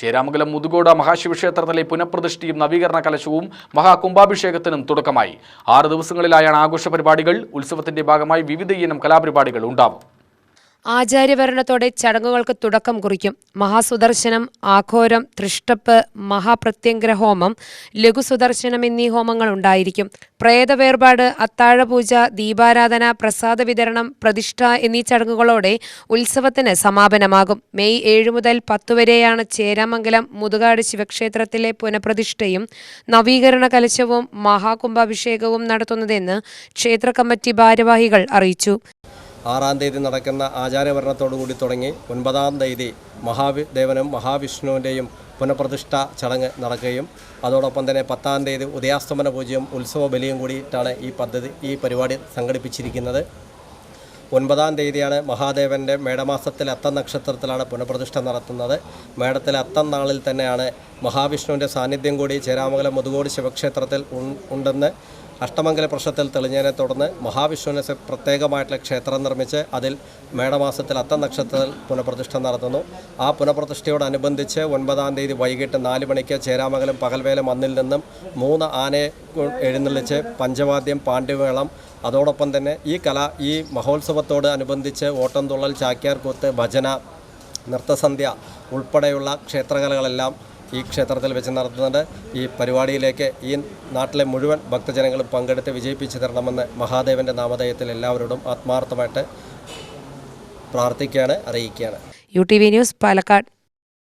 ചേരാമംഗലം മുതുകോട് മഹാശിവക്ഷേത്രത്തിലെ പുനഃപ്രതിഷ്ഠയും നവീകരണ കലശവും മഹാകുംഭാഭിഷേകത്തിനും തുടക്കമായി. ആറ് ദിവസങ്ങളിലായാണ് ആഘോഷ പരിപാടികൾ ഉത്സവത്തിന്റെ ഭാഗമായി വിവിധ ഇനം കലാപരിപാടികൾ ഉണ്ടാവും. ആചാര്യഭരണത്തോടെ ചടങ്ങുകൾക്ക് തുടക്കം കുറിക്കും. മഹാസുദർശനം ആഘോരം തൃഷ്ടപ്പ് മഹാപ്രത്യഗ്രഹോമം ലഘുസുദർശനം എന്നീ ഹോമങ്ങൾ ഉണ്ടായിരിക്കും. പ്രേതവേർപാട് അത്താഴപൂജ ദീപാരാധന പ്രസാദ വിതരണം പ്രതിഷ്ഠ എന്നീ ചടങ്ങുകളോടെ ഉത്സവത്തിന് സമാപനമാകും. മെയ് ഏഴ് മുതൽ പത്ത് വരെയാണ് ചേരാമംഗലം മുതുകാട് ശിവക്ഷേത്രത്തിലെ പുനഃപ്രതിഷ്ഠയും നവീകരണ കലശവും മഹാകുംഭാഭിഷേകവും നടത്തുന്നതെന്ന് ക്ഷേത്ര കമ്മിറ്റി ഭാരവാഹികൾ അറിയിച്ചു. ആറാം തീയതി നടക്കുന്ന ആചാരഭരണത്തോടുകൂടി തുടങ്ങി ഒൻപതാം തീയതി മഹാദേവനും മഹാവിഷ്ണുവിന്റെയും പുനഃപ്രതിഷ്ഠ ചടങ്ങ് നടക്കുകയും അതോടൊപ്പം തന്നെ പത്താം തീയതി ഉദയാസ്തമന പൂജയും ഉത്സവ ബലിയും കൂടിയിട്ടാണ് ഈ പദ്ധതി ഈ പരിപാടി സംഘടിപ്പിച്ചിരിക്കുന്നത്. ഒൻപതാം തീയതിയാണ് മഹാദേവന്റെ മേടമാസത്തിൽ അത്തം നക്ഷത്രത്തിലാണ് പുനഃപ്രതിഷ്ഠ നടത്തുന്നത്. മേടത്തിലെ അത്തം നാളിൽ തന്നെയാണ് മഹാവിഷ്ണുവിന്റെ സാന്നിധ്യം കൂടി ചേരാമംഗലം മുതുകോട് ശിവക്ഷേത്രത്തിൽ ഉണ്ടെന്ന് അഷ്ടമംഗല പ്രശ്നത്തിൽ തെളിഞ്ഞതിനെ തുടർന്ന് മഹാവിഷ്ണുവിനെ പ്രത്യേകമായിട്ടുള്ള ക്ഷേത്രം നിർമ്മിച്ച് അതിൽ മേടമാസത്തിൽ അത്ത നക്ഷത്രത്തിൽ പുനഃപ്രതിഷ്ഠ നടത്തുന്നു. ആ പുനഃപ്രതിഷ്ഠയോടനുബന്ധിച്ച് ഒൻപതാം തീയതി വൈകിട്ട് നാല് മണിക്ക് ചേരാമംഗലം പകൽവേല മന്നിൽ നിന്നും മൂന്ന് ആനയെ എഴുന്നള്ളിച്ച് പഞ്ചവാദ്യം പാണ്ഡ്യമേളം അതോടൊപ്പം തന്നെ ഈ കല ഈ മഹോത്സവത്തോട് അനുബന്ധിച്ച് ഓട്ടംതുള്ളൽ ചാക്യാർകൂത്ത് ഭജന നൃത്തസന്ധ്യ ഉൾപ്പെടെയുള്ള ക്ഷേത്രകലകളെല്ലാം ഈ ക്ഷേത്രത്തിൽ വെച്ച് നടത്തുന്നുണ്ട്. ഈ പരിപാടിയിലേക്ക് ഈ നാട്ടിലെ മുഴുവൻ ഭക്തജനങ്ങളും പങ്കെടുത്ത് വിജയിപ്പിച്ചു തരണമെന്ന് മഹാദേവന്റെ നാമധേയത്തിൽ എല്ലാവരോടും ആത്മാർത്ഥമായിട്ട് പ്രാർത്ഥിക്കുകയാണ് അറിയിക്കുകയാണ്. U T V news Palakkad.